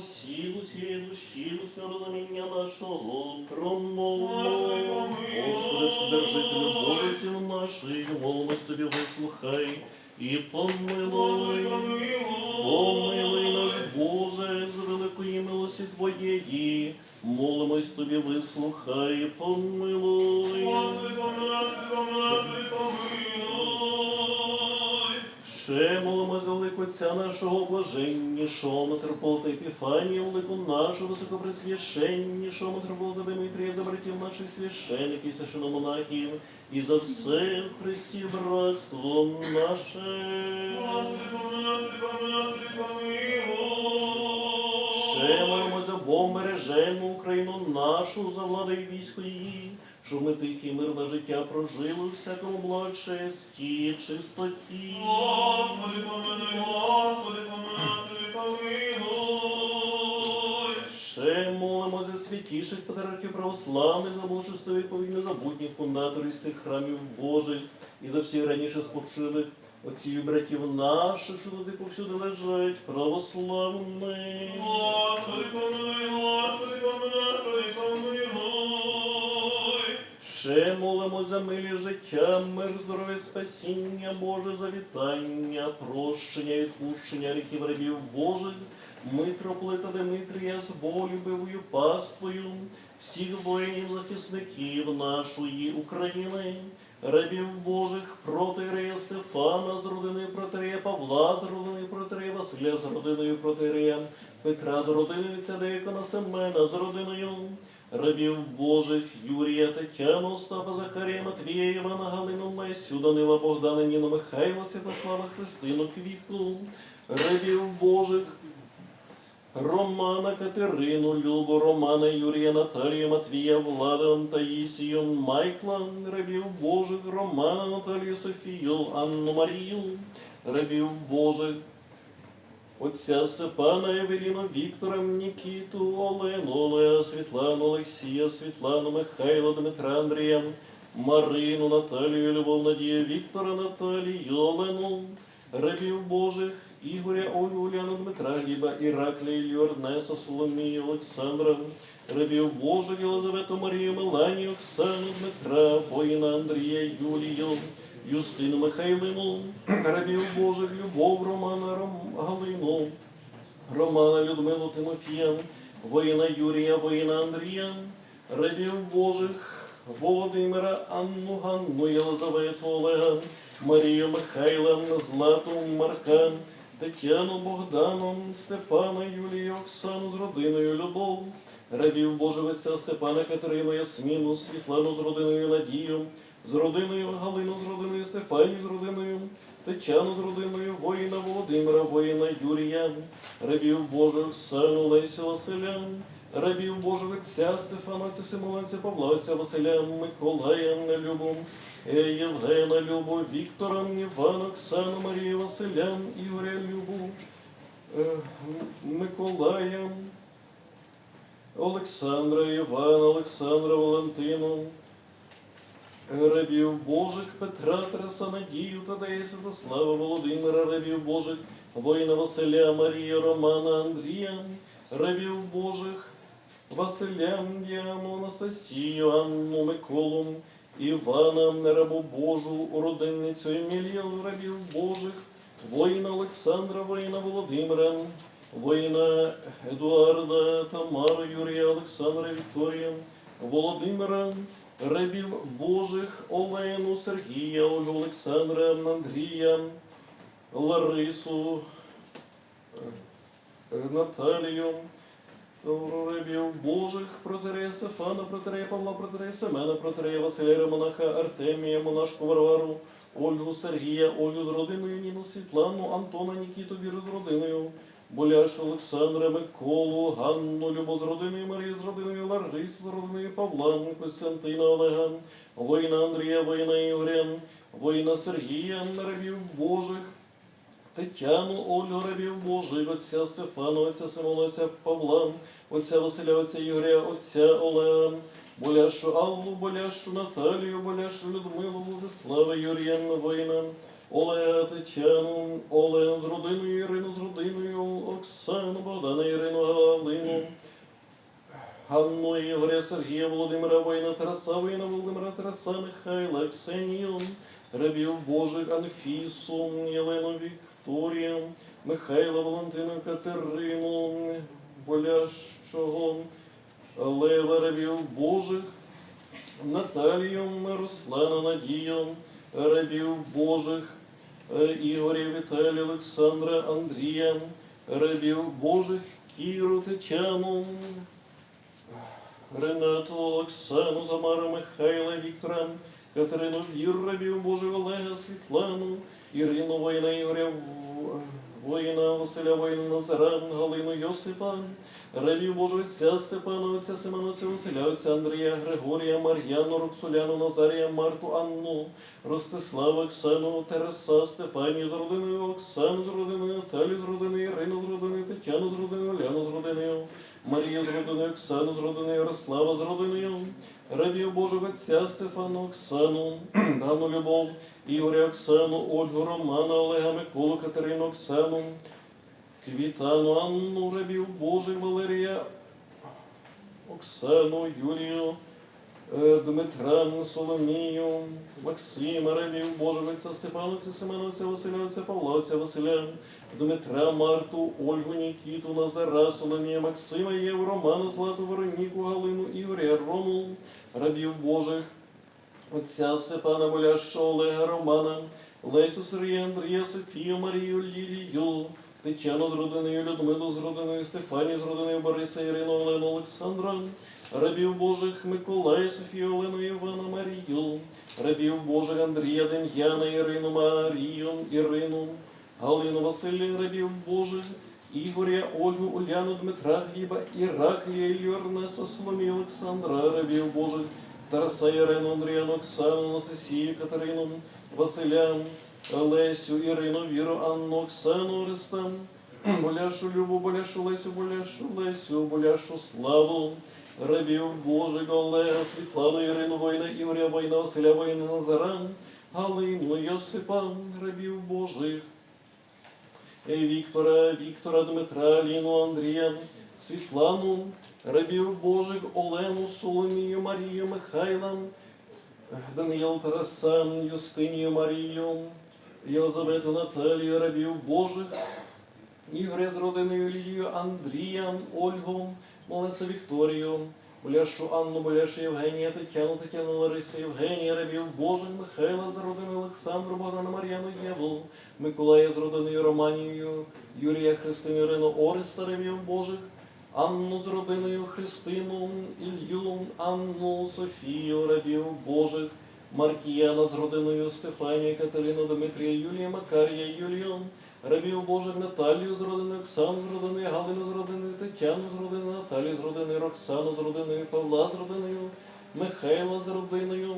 всі з душі, з розуміння нашого промову. Господи, помилуй. Вседержителю Божиців наших, молимось тобі, вислухай і помилуй. Помилуй наш Боже, з великої милості Твоєї, молимось тобі, вислухай, і помилуй. Ще молимо за велику Отця нашого блаженнішого митрополита Епіфанія, велику нашу високопресвященнішого митрополита Димитрія, за братів наших священиків, священомонахів, і за все в Христі братство наше. Ще молимо за Бог бережену Україну нашу, за владу і військо її, щоб ми тихе мирне життя прожили у всякому благочесті, чистоті. Господи, помилуй, Господи, помилуй, помилуй. Ще молимо за святіших патріархів православних, за мужество відповідь незабутніх фундаторів з тих храмів Божих і за всіх раніше спочилих отців і братів наших, що туди повсюди лежать, православних. Господи, помилуй, Господи, помилуй, помилуй. Ще молимо за милі життя, мир, здоров'я, спасіння, Боже, завітання, прощення, відпущення гріхів рабів Божих, митрополита Димитрія з волюбивою паствою, всіх воїнів захисників нашої України, рабів Божих, протирея Стефана з родиною протирея Павла, з родиною протирея Василя, з родиною протирея Петра, з родиною Цедекона Семена, з родиною рабів Божих Юрія, Тетяну, Остапа, Захарія, Матвія, Івана, Галину, Данила, Богдана, Ніну, Михайла, Святослава, Христину, Квітку, рабів Божих, Романа, Катерину, Любу, Романа, Юрія, Наталію, Матвія, Влада, Таїсію, Майкла, рабів Божих, Романа, Наталію, Софію, Анну Марію, рабів Божих, Отця Степана, Евеліну, Віктора, Нікіту, Олену, Олега, Світлану, Олексія, Світлану, Михайла, Дмитра, Андрія, Марину, Наталію, Любов, Надію, Віктора, Наталію, Олену, рабів Божих, Ігоря, Олю, Уляну, Дмитра, Гліба, Іраклія, Ілью, Орнеса, Соломію, Олександра, рабів Божих, Єлизавету, Марію, Меланію, Оксану, Дмитра, воїна Андрія, Юлію, Юстину Михайлину, рабів Божих, Любов, Романа, Ром, Галину, Романа, Людмилу, Тимофія, воїна Юрія, воїна Андрія, рабів Божих, Володимира, Анну, Ганну, Єлизавету, Олега, Марію, Михайла, Злату, Марка, Тетяну, Богдану, Степана, Юлію, Оксану з родиною Любов, рабів Божих отця Степана, Катерину, Ясміну, Світлану з родиною Надію, з родиною Галину, з родиною Стефанію, з родиною Тетяну, з родиною воїна Володимира, воїна Юрія, рабів Божих Оксану, Лесю, Василя, рабів Божих отця Стефана, отця Симона, отця Павла, отця Василя, Миколая, Любу, Е, Євгена, Любу, Віктора, Івана, Оксану, Марію, Василя, Ігоря, Любу, е, Миколая, Олександра, Івана, Олександра, Валентину, рабів Божих Петра, Тараса, Надію, Тадея, Святослава, Володимира, рабів Божих, воїна Василя, Марія, Романа, Андрія, рабів Божих, Василя, Діану, Анастасію, Анну, Миколу, Івана, рабу Божу, родинницю Емілію, рабів Божих, воїна Олександра, воїна Володимира, воїна Едуарда, Тамару, Юрія, Олександра, Вікторія, Володимира, рабів Божих, Олену, Сергія, Ольгу, Олександра, Андрія, Ларису, е, Наталію, рабів Божих, протерея Сефана, протерея Павла, протерея Семена, протерея Василя, монаха Артемія, монашку Варвару, Ольгу Сергія, Ольгу з родиною, Ніну Світлану, Антона Нікіту, Віру з родиною, Боляшу Олександра, Миколу, Ганну, Любов з родиною, Марію з родиною, Ларису з родиною, Павла, Костянтина Олега, воїна Андрія, воїна Ігоря, воїна Сергія, рабів Божих, Тетяну, Олю, рабів Божих, отця Стефана, отця Симона, отця Павла, отця Василя, отця Ігоря, отця Олега, Боляшу Аллу, Боляшу Наталію, Боляшу Людмилу, Владислава, Юрія, воїна, Олега Тетяну, Олену з родиною, Ірину з родиною, Оксану, Богдана, Ірину, Галину, Ганну, Ігоря, Сергія, Володимира, Воїна, Тараса, Воїна, Володимира, Тараса, Михайла, Ксенію, рабів Божих, Анфісу, Єлену, Вікторію, Михайла, Валентину, Катерину, Болящого, Лева, рабів Божих, Наталію, Руслана, Надію, рабів Божих, Ігоря, Віталія, Олександра, Андрія, рабів Божих, Кіру, Тетяну, Ренату, Оксану, Тамара, Михайла, Віктора, Катерину, Віру, рабів Божих, Олега, Світлану, Ірину, воїна, Ігоря, воїна, Василя, воїна, Назара, Галину, Йосипа, отця Семена, отця Василя, отця Андрія, Григорія, Мар'яну, Роксоляну, Назарія, Марту, Анну, Ростислава, Оксану, Терesa, Стефанію з родиною, Оксану з родиною, Наталію з родиною, Ірину з родиною, Тетяну з родиною, Ляну з родиною, Марію з родиною, Оксану з родиною, Ярослава з родиною, рабів Божого Отця Стефану, Оксану, Дану Любов, Ігоря, Оксану, Ольгу, Романа, Олега, Миколу, Катерину, Оксану, Квітану, Анну, рабів Божих, Валерія, Оксану, Юлію, е, Дмитра, Соломію, Максима, рабів Отця Степана, Отця Семена, Отця Василя, Дмитра, Марту, Ольгу, Нікіту, Назара, Соломія, Максима, Єву, Романа, Злату, Вероніку, Галину, Ігоря, Рому, рабів Божих, Отця Степана Боляща, Олега Романа, Лесю Сергія, Андрія, Софію, Марію, Лілію, Тетяну з родиною, Людмилу з родиною, Стефанію з родиною, Бориса, Ірину, Олену, Олександра, рабів Божих, Миколая, Софію, Олену, Івана, Марію, рабів Божих, Андрія, Дем'яна, Ірину, Марію, Ірину, Галину, Василія, рабів Божих, Ігоря, Ольгу, Уляну, Дмитра, Гліба, Іраклія, Іллю, Соломію, Олександра, рабів Божих, Тараса, Ірину, Андріану, Оксану, Анастасію, Катерину, Василя, Лесю, Ірину, Віру, Анну, Оксану, Ореста, Боляшу, Любу, Боляшу, Лесю, Боляшу, Лесю, Боляшу, Славу, рабів Божих, Олега, Світлану, Ірину, Воїна, Ігоря, Воїна, Василя, Воїна, Назара, Галину, Йосипа, рабів Божих, Віктора, Віктора, Дмитра, Ліну, Андрія, Світлану, рабів Божих, Олену, Соломію, Марію, Михайла, Даниїл, Тараса, Юстинію, Марію, Єлизавету, Наталію, рабів Божих, Ігоря з родиною Лілію, Андрія, Ольгу, Молодця Вікторію, Боляшу Анну, Боляшу Євгенія, Тетяну, Тетяну, Ларису, Євгенія, рабів Божих, Михайла з родиною Олександру, Богдана, Мар'яну, Єву, Миколая з родиною Романією, Юрія, Христину, Ірину, Ореста, рабів Божих, Анну з родиною Христину, Ілью, Анну, Софію, рабів Божих, Маркіяна з родиною Стефанію, Катерину, Дмитрія, Юлія, Макарія, Юлію, рабів Божих, Наталію з родиною, Оксану з родиною, Галину з родиною, Тетяну з родиною, Наталію з родиною, Роксану з родиною, Павла з родиною, Михайла з родиною.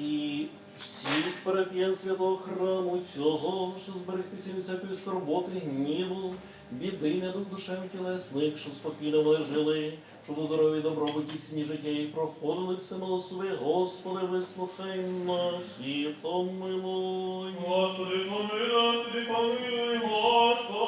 І всіх парафіян святого храму цього, що зберегтися від всякої скорботи, гніву, біди, недух душевних тілесних, що спокійно вони жили, щоб у здоров'ї добробуті всі життя і проходили все всемилосові, Господи, вислухай нас і помилуй. Господи, помилуй, помилуй, Господи,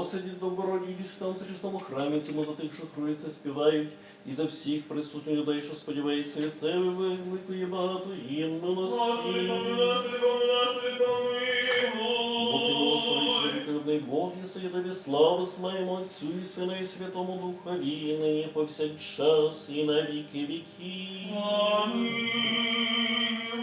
із добродії станці чистому храмі, цьому за тих, що круються, співають, і за всіх присутніх людей, що сподіваються від тебе, великої багато їм милості. Бог, і тобі славу славимо Отцю і Сину і Святому Духові, нині повсякчас і на віки віків. Амінь.